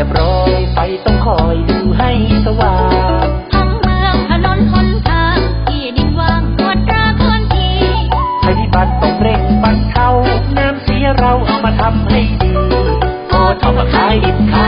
รียบร้อยไฟต้องคอยดูให้สว่างทั้งเมืองถนนหนทางที่ดินว่างตรวจตราคนที่ภัยพิบัติต้องเร่งบรรเทาน้ำเสียเราเอามาทำให้ดีโอทอมขายอินขาย